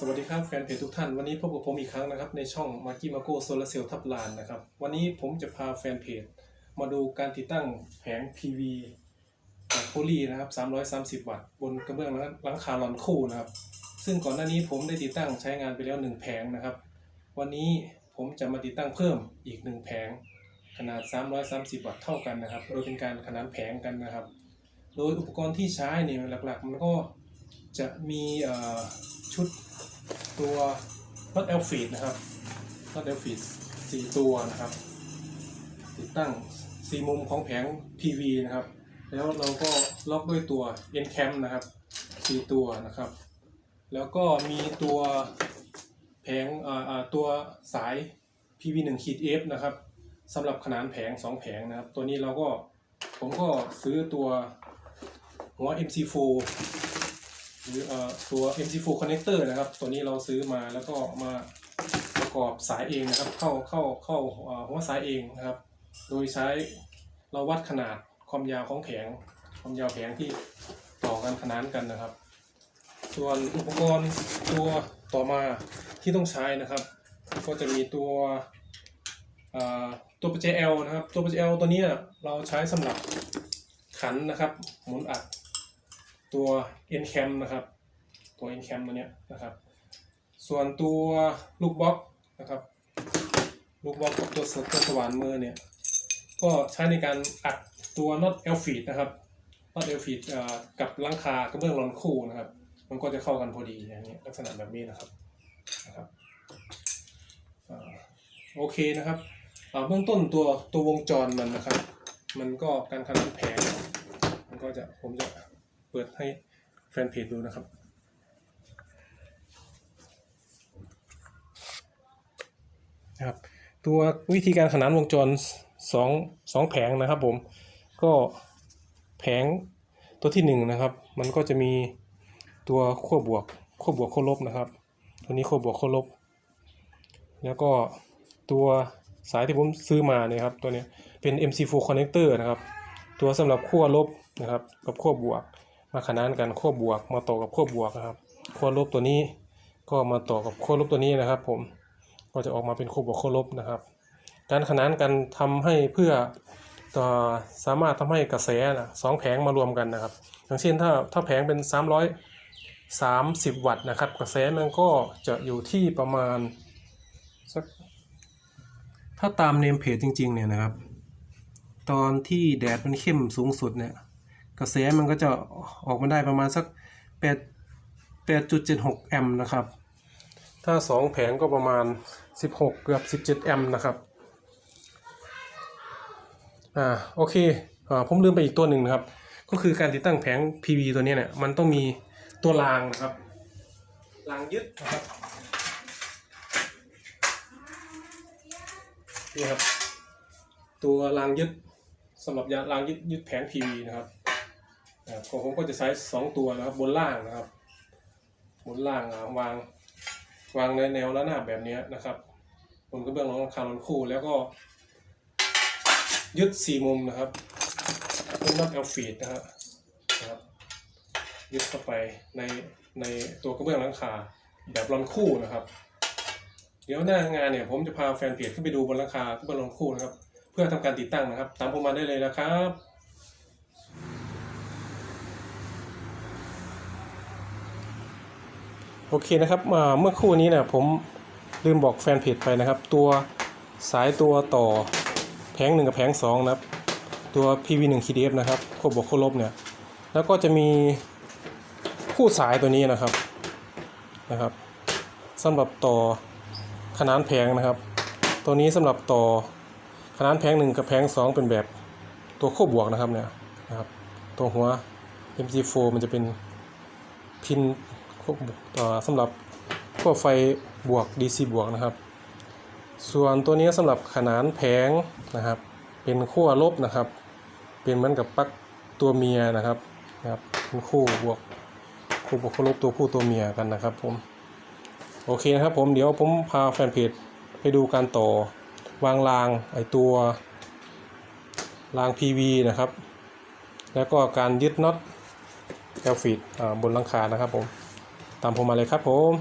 สวัสดีครับแฟนเพจทุกท่านวันนี้พบกับผมอีกครั้งนะครับในช่องมากิมาโกโซลาเซลทับลานนะครับวันนี้ผมจะพาแฟนเพจมาดูการติดตั้งแผง PV จากโพลีนะครับ330 วัตต์บนกระเบื้องหลังคาลอนคู่นะครับซึ่งก่อนหน้านี้ผมได้ติดตั้งใช้งานไปแล้ว 1 แผงนะครับ วันนี้ผมจะมาติดตั้งเพิ่มอีก 1 แผง ขนาด 330 วัตต์เท่ากันนะครับ โดยเป็นการขนานแผงกันนะครับ โดยอุปกรณ์ที่ใช้เนี่ยหลักๆ มันก็จะมีชุด ตัวน็อตเอลฟีดนะครับน็อตเอลฟีดสี่ตัวนะครับ ติดตั้งสี่มุมของแผง PV นะครับ แล้วเราก็ล็อกด้วยตัว N cam นะครับสี่ตัวนะครับ แล้วก็มีตัวแผงอ่อตัวสาย PV 1ขีด F นะครับสำหรับขนานแผง 2 แผงนะครับ ตัวนี้เราก็ผมก็ซื้อตัวหัว MC4 รือเอ่อตัว MC4 connector นะครับ ตัวนี้เราซื้อมาแล้วก็มาประกอบสายเองนะครับ เข้าเข้าเข้าเอ่อหัวสายเองนะครับ โดยใช้เราวัดขนาดความยาวของแผงความยาวแผงที่ต่อกันขนานกันนะครับ ส่วนอุปกรณ์ตัวต่อมาที่ต้องใช้นะครับ ก็จะมีตัวเอ่อตัวปัจจัย L นะครับ ตัวปัจจัย L ตัวนี้เราใช้สำหรับขันนะครับ หมุนอัด ตัว N cam นะครับ ตัว N cam ตัวเนี้ยนะครับ ส่วนตัวลูกบล็อกนะครับ ลูกบล็อกกับตัวสตัวสว่านมือเนี่ย ก็ใช้ในการอัดตัวน็อตเอลฟีดนะครับน็อตเอลฟีดกับลังคากระเบื้องรอนคู่นะครับ มันก็จะเข้ากันพอดีอย่างนี้ยลักษณะแบบนี้นะครับนะครับอ่าโอเคนะครับอ่าเบื้องต้นตัวตัววงจรมันนะครับ มันก็การขนานแผงมันก็จะผมจะ เปิดให้แฟนเพจดูนะครับ นะครับ ตัววิธีการขนานวงจรสองสองแผงนะครับผม ก็แผงตัวที่หนึ่งนะครับ มันก็จะมีตัวขั้วบวกขั้วบวกขั้วลบนะครับ ตัวนี้ขั้วบวกขั้วลบ แล้วก็ตัวสายที่ผมซื้อมาเนี่ยครับ ตัวนี้เป็น MC4 connector นะครับ ตัวสำหรับขั้วลบนะครับ กับขั้วบวก มาขนานกันขั้วบวกมาต่อกับขั้วบวกนะครับขั้วลบตัวนี้ก็มาต่อกับขั้วลบตัวนี้นะครับ ผมก็จะออกมาเป็นคู่บวกคู่ลบนะครับ การขนานกันทำให้เพื่อต่อสามารถทำให้กระแสนะสองแผงมารวมกันนะครับ อย่างเช่นถ้าถ้าแผงเป็น 330 วัตต์นะครับ กระแสมันก็จะอยู่ที่ประมาณสักถ้าตามเนมเพจจริง ๆ เนี่ยนะครับ ตอนที่แดดมันเข้มสูงสุดเนี่ย กระแสมันก็จะออกมาได้ประมาณสัก8 8.76 แอมป์นะครับ ถ้า 2 แผงก็ประมาณ 16 เกือบ 17 แอมป์นะครับ อ่าโอเคอ่าผมลืมไปอีกตัวหนึ่งนะครับ ก็คือการติดตั้งแผง PV ตัวนี้เนี่ยมันต้องมีตัวรางนะครับรางยึดนะครับนี่ครับตัวรางยึดสำหรับยารางยึดยึดแผง PV นะครับ ของผมก็จะใช้2ตัวนะครับบนล่างนะครับ บนล่างาวางวางในแนวระนาบแบบนี้นะครับบนกระเบื้องของคารลอนคู่แล้วก็ ยึดสี่มุมนะครับเป็นน็อตเอลฟีดนะครับนะครับยึดเข้าไปในในตัวกระเบื้องหลังคาแบบรอนคู่นะครับ เดี๋ยวหน้างานเนี่ยผมจะพาแฟนเพจขึ้นไปดูบนหลังคากระเบื้องรอนคู่นะครับ เพื่อทำการติดตั้งนะครับ ตามผมมาได้เลยนะครับ โอเคนะครับเมื่อครู่นี้เนี่ยผมลืมบอกแฟนเพจไปนะครับ ตัวสายตัวต่อแผงหนึ่งกับแผงสองนะครับ ตัว PV 1 KDF นะครับควบบวกควบลบเนี่ย แล้วก็จะมีคู่สายตัวนี้นะครับนะครับสำหรับต่อขนานแผงนะครับ ตัวนี้สำหรับต่อขนานแผงหนึ่งกับแผงสองเป็นแบบตัวควบบวกนะครับเนี่ยนะครับตัวหัว MC4 มันจะเป็นพิน ควบเอ่อสำหรับขั้วไฟบวก DC บวกนะครับ ส่วนตัวนี้สำหรับขนานแผงนะครับ เป็นขั้วลบนะครับ เป็นเหมือนกับปลั๊กตัวเมียนะครับนะครับเป็นคู่บวกคู่บวกคู่ลบตัวผู้ตัวเมียกันนะครับผมโอเคนะครับผมเดี๋ยวผมพาแฟนเพจไปดูการต่อวางรางไอตัวราง PV นะครับ แล้วก็การยึดน็อตแกลฟิตบนหลังคานะครับผม ตามผมมาเลยครับผม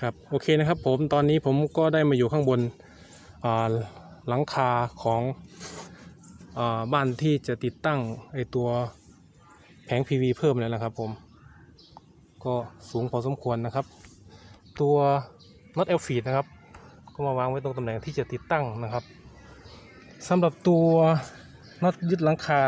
ครับโอเคนะครับผมตอนนี้ผมก็ได้มาอยู่ข้างบนหลังคาของอบ้านที่จะติดตั้งไอตัวแผง PV เพิ่มแล้วนะครับผมก็สูงพอสมควรนะครับ ตัวน็อตเอลฟีดนะครับ ก็มาวางไว้ตรงตำแหน่งที่จะติดตั้งนะครับสำหรับตัวน็อตยึดหลังคา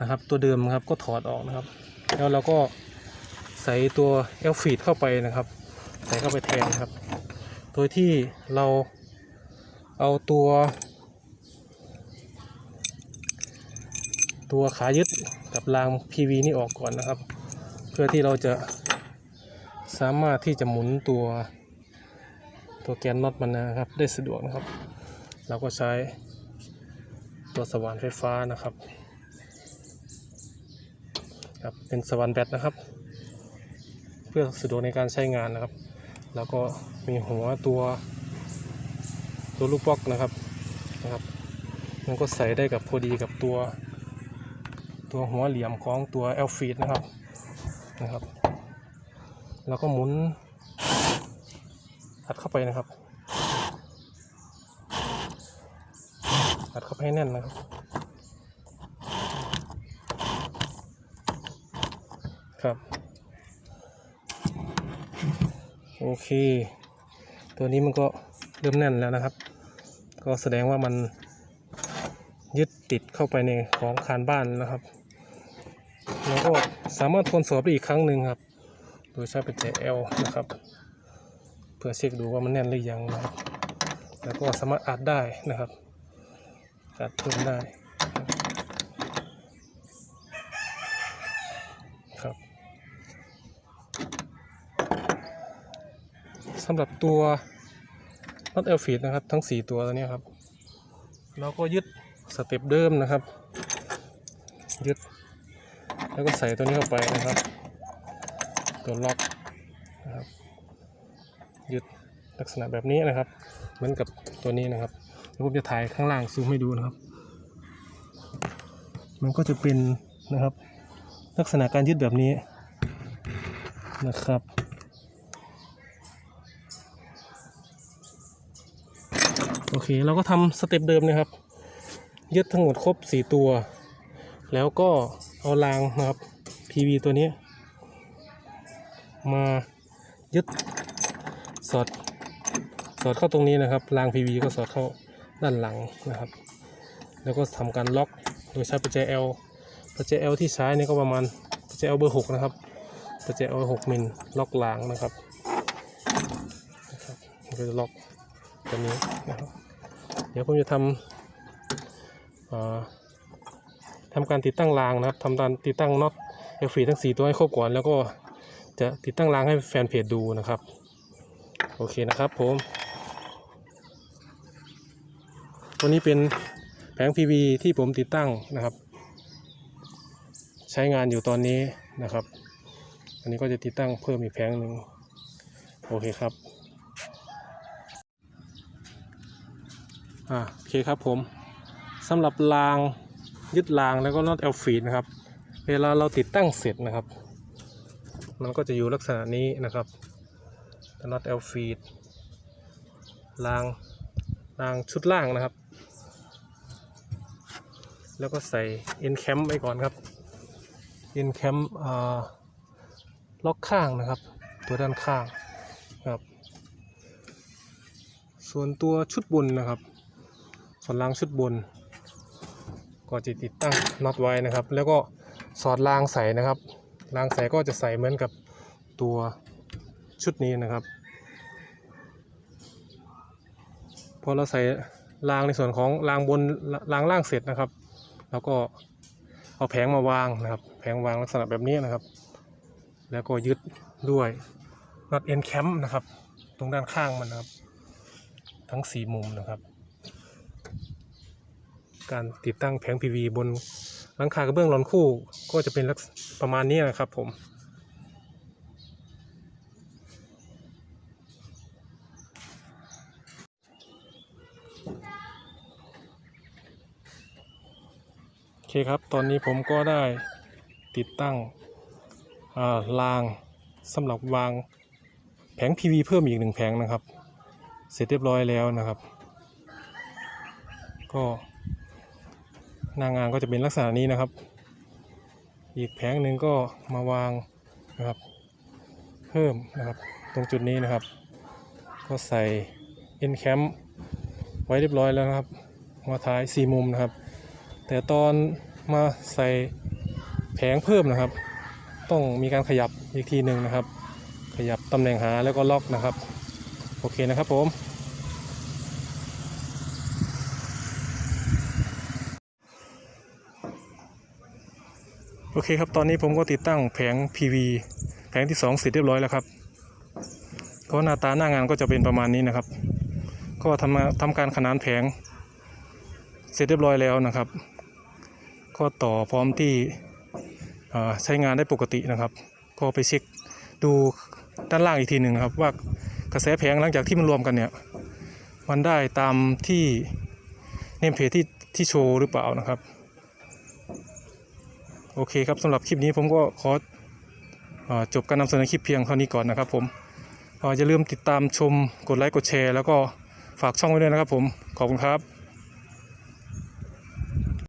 นะครับ ตัวเดิมนะครับก็ถอดออกนะครับ แล้วเราก็ใส่ตัวเอลฟีดเข้าไปนะครับ ใส่เข้าไปแทนครับ โดยที่เราเอาตัว ตัวขายึดกับราง PV นี่ออกก่อนนะครับ เพื่อที่เราจะสามารถที่จะหมุนตัวตัวแกนน็อตมันนะครับ ได้สะดวกนะครับ เราก็ใช้ตัวสว่านไฟฟ้านะครับ ครับเป็นสว่านแบตนะครับ เพื่อสะดวกในการใช้งานนะครับ แล้วก็มีหัวตัว ตัวลูกบล็อกนะครับนะครับมันก็ใส่ได้กับพอดีกับตัว ตัวหัวเหลี่ยมของตัวเอลฟีดนะครับนะครับ แล้วก็หมุนอัดเข้าไปนะครับอัดเข้าไปให้แน่นนะครับ ครับ โอเค ตัวนี้มันก็เริ่มแน่นแล้วนะครับ ก็แสดงว่ามันยึดติดเข้าไปในของคานบ้านนะครับ แล้วก็สามารถทวนสอบได้อีกครั้งหนึ่งครับ โดยใช้เป็นแจ L นะครับ เพื่อเช็คดูว่ามันแน่นหรือยังนะครับ แล้วก็สามารถอัดได้นะครับ อัดเพิ่มได้ครับ สำหรับตัวน็อตเอลฟีดนะครับ ทั้ง 4 ตัวตัวนี้ครับ เราก็ยึดสเต็ปเดิมนะครับ ยึด แล้วก็ใส่ตัวนี้เข้าไปนะครับ ตัวล็อกนะครับยึดลักษณะแบบนี้นะครับ เหมือนกับตัวนี้นะครับแล้วผมจะถ่ายข้างล่างซูมให้ดูนะครับ มันก็จะเป็นนะครับ ลักษณะการยึดแบบนี้นะครับ โอเค เราก็ทำสเต็ปเดิมนะครับ ยึดทั้งหมดครบ4ตัว แล้วก็เอารางนะครับ PV ตัวนี้ มายึดสอดสอดเข้าตรงนี้นะครับ ราง PV ก็สอดเข้าด้านหลังนะครับ แล้วก็ทำการล็อกโดยใช้ปัจจัย L ปัจจัย L ที่ใช้นี่ก็ประมาณปัจจัย L เบอร์6นะครับปัจจัย L 6มิลล็อกรางนะครับนะครับก็จะล็อกตัวนี้นะครับ เดี๋ยวผมจะทำอ่อทำการติดตั้งรางนะครับทำการติดตั้งน็อตเอลฟีทั้ง 4 ตัวให้ครบก่อน แล้วก็จะติดตั้งรางให้แฟนเพจดูนะครับ โอเคนะครับผมตัวนี้เป็นแผง PV ที่ผมติดตั้งนะครับ ใช้งานอยู่ตอนนี้นะครับ อันนี้ก็จะติดตั้งเพิ่มอีกแผงหนึ่งโอเคครับ อ่าโอเคครับผมสำหรับรางยึดรางแล้วก็น็อตเอลฟีดนะครับ เวลาเราติดตั้งเสร็จนะครับ มันก็จะอยู่ลักษณะนี้นะครับน็อตเอลฟีดรางรางชุดล่างนะครับ แล้วก็ใส่เอ็นแคมไว้ก่อนครับเอ็นแคมล็อกข้างนะครับ ตัวด้านข้างครับ ส่วนตัวชุดบนนะครับ ส่วนรางชุดบน ก็จะติดตั้งน็อตไว้นะครับ แล้วก็สอดรางใส่นะครับ รางใส่ก็จะใส่เหมือนกับตัวชุดนี้นะครับ พอเราใส่รางในส่วนของรางบนรางล่างเสร็จนะครับ แล้วก็เอาแผงมาวางนะครับ แผงวางลักษณะแบบนี้นะครับ แล้วก็ยึดด้วยน็อตเอ็นแคมนะครับ ตรงด้านข้างมันนะครับ ทั้งสี่มุมนะครับ การติดตั้งแผง PV บนหลังคากระเบื้องรอนคู่ก็จะเป็นลักษประมาณนี้นะครับผมโอเคครับ ตอนนี้ผมก็ได้ติดตั้งอ่ารางสำหรับวางแผง PV เพิ่มอีกหนึ่งแผงนะครับ เสร็จเรียบร้อยแล้วนะครับ ก็ หน้างานก็จะเป็นลักษณะนี้นะครับ อีกแผงหนึ่งก็มาวางนะครับ เพิ่มนะครับตรงจุดนี้นะครับ ก็ใส่ end cam ไว้เรียบร้อยแล้วนะครับหัวท้ายสี่มุมนะครับ แต่ตอนมาใส่แผงเพิ่มนะครับ ต้องมีการขยับอีกทีหนึ่งนะครับ ขยับตำแหน่งหาแล้วก็ล็อกนะครับ โอเคนะครับผม โอเคครับ ตอนนี้ผมก็ติดตั้งแผง PV แผงที่ 2 เสร็จเรียบร้อยแล้วครับ ก็หน้าตาหน้างานก็จะเป็นประมาณนี้นะครับ ก็ทำมาทำการขนานแผง เสร็จเรียบร้อยแล้วนะครับ ก็ต่อพร้อมที่ใช้งานได้ปกตินะครับ ก็ไปเช็คดูด้านล่างอีกทีหนึ่งครับ ว่ากระแสแผงหลังจากที่มันรวมกันเนี่ย มันได้ตามที่เนมเพจที่ที่โชว์หรือเปล่านะครับ โอเคครับสำหรับคลิปนี้ผมก็ขออจบการนำเสนอคลิปเพียงเท่านี้ก่อนนะครับผมอย่าลืมติดตามชมกดไลค์กดแชร์ แล้วก็ฝากช่องไว้ด้วยนะครับผมขอบคุณครับ